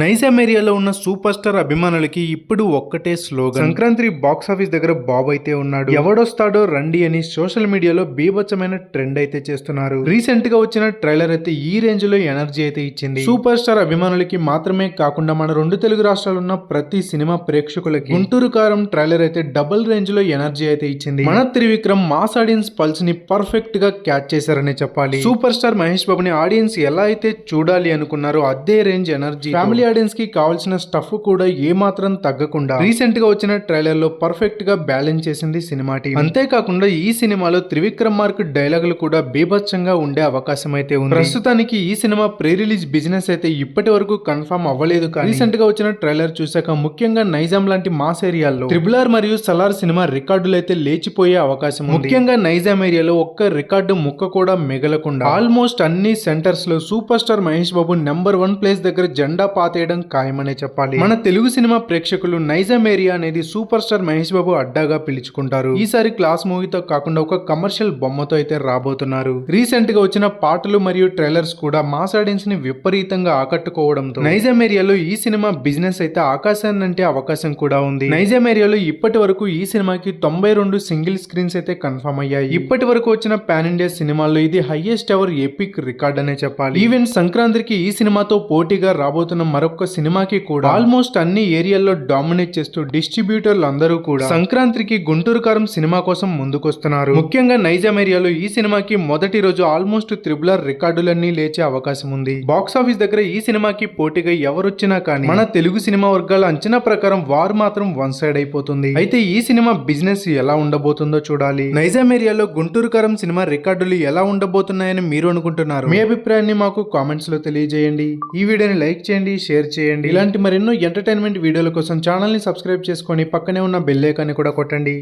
నైజాం ఏరియాలో ఉన్న super star అభిమానులకి ఇప్పుడు ఒక్కటే స్లోగన్ సంక్రాంతి బాక్స్ ఆఫీస్ దగ్గర బాబు అయితే ఉన్నాడు. ఎవడొస్తాడో రండి అని సోషల్ మీడియాలో బీభత్సమైన ట్రెండ్ అయితే చేస్తున్నారు. రీసెంట్గా వచ్చిన ట్రైలర్ అయితే ఈ రేంజ్లో ఎనర్జీ అయితే ఇచ్చింది. సూపర్ స్టార్ అభిమానులకి మాత్రమే కాకుండా మన రెండు తెలుగు రాష్ట్రాలు ఉన్న ప్రతి సినిమా ప్రేక్షకులకి గుంటూరు కారం ట్రైలర్ అయితే డబుల్ రేంజ్లో ఎనర్జీ అయితే ఇచ్చింది. మన త్రివిక్రమ్ మాస్ ఆడియన్స్ పల్స్ని పర్ఫెక్ట్గా క్యాచ్ చేశారనే చెప్పాలి. సూపర్ స్టార్ మహేష్ బాబుని ఆడియన్స్ ఎలా అయితే చూడాలి అనుకున్నారో అదే రేంజ్ ఎనర్జీ. ఫ్యామిలీ ఆడియన్స్కి కావాల్సిన స్టఫ్ కూడా ఏమాత్రం తగ్గకుండా రీసెంట్గా వచ్చిన ట్రైలర్లో పర్ఫెక్ట్గా బ్యాలెన్స్ చేసింది సినిమా టీం అంతేకాకుండా ఈ సినిమాలో త్రివిక్రమ్ మార్క్ డైలాగులు కూడా బీభత్సంగా ఉండే అవకాశం అయితే ఉంది. ప్రస్తుతానికి ఈ సినిమా ప్రీ రిలీజ్ బిజినెస్ అయితే ఇప్పటి వరకు కన్ఫర్మ్ అవ్వలేదు కానీ రీసెంట్గా వచ్చిన ట్రైలర్ చూశాక ముఖ్యంగా నైజాం లాంటి మాస్ ఏరియాల్లో ట్రిబుల్ ఆర్ మరియు సలార్ సినిమా రికార్డులు అయితే లేచిపోయే అవకాశం ముఖ్యంగా నైజాం ఏరియాలో ఒక్క రికార్డు ముక్క కూడా మిగలకుండా ఆల్మోస్ట్ అన్ని సెంటర్స్లో super star Mahesh Babu number one place దగ్గర జెండా పాతేయడం ఖాయమనే చెప్పాలి. మన తెలుగు సినిమా ప్రేక్షకులు నైజాం ఏరియా అనేది సూపర్ స్టార్ మహేష్ బాబు అడ్డాగా పిలుచుకుంటారు. ఈసారి క్లాస్ మూవీతో కాకుండా ఒక కమర్షియల్ బొమ్మతో అయితే రాబోతున్నారు. రీసెంట్గా వచ్చిన పాటలు మరియు ట్రైలర్స్ కూడా మాస్ ఆడియన్స్ని విపరీతంగా ఆకట్టుకోవడంతో నైజాం ఏరియాలో ఈ సినిమా బిజినెస్ అయితే ఆకాశాన్ని అంటే అవకాశం కూడా ఉంది. నైజాం ఏరియాలో ఇప్పటి వరకు ఈ సినిమాకి తొంభై రెండు సింగిల్ స్క్రీన్స్ అయితే కన్ఫర్మ్ అయ్యాయి. ఇప్పటి వరకు వచ్చిన పాన్ ఇండియా సినిమాల్లో ఇది హైయెస్ట్ ఎవర్ ఎపిక్ రికార్డ్ అనే చెప్పాలి. ఈవెన్ సంక్రాంతికి ఈ సినిమాతో పోటీగా రాబోతున్న మరొక సినిమాకి కూడా ఆల్మోస్ట్ అన్ని ఏరియాల్లో డామినేట్ చేస్తూ డిస్ట్రిబ్యూటర్లు అందరూ కూడా సంక్రాంతికి గుంటూరు కారం సినిమా కోసం ముందుకొస్తున్నారు. ముఖ్యంగా నైజాం ఏరియాలో ఈ సినిమాకి మొదటి రోజు ఆల్మోస్ట్ త్రిబులర్ రికార్డులన్నీ లేచే అవకాశం ఉంది. బాక్స్ ఆఫీస్ దగ్గర ఈ సినిమాకి పోటీగా ఎవరొచ్చినా కానీ మన తెలుగు సినిమా వర్గాల అంచనా ప్రకారం వారు మాత్రం వన్ సైడ్ అయిపోతుంది. అయితే ఈ సినిమా బిజినెస్ ఎలా ఉండబోతుందో చూడాలి. నైజాం ఏరియాలో గుంటూరు కారం సినిమా రికార్డులు ఎలా ఉండబోతున్నాయని మీరు అనుకుంటున్నారు? మీ అభిప్రాయాన్ని మాకు కామెంట్స్లో తెలియజేయండి. ఈ వీడియోని లైక్ చేయండి షేర్ చేయండి. ఇలాంటి మరెన్నో ఎంటర్టైన్మెంట్ వీడియోల కోసం ఛానల్ని సబ్స్క్రైబ్ చేసుకొని పక్కనే ఉన్న బెల్ ఐకాన్ని కూడా కొట్టండి.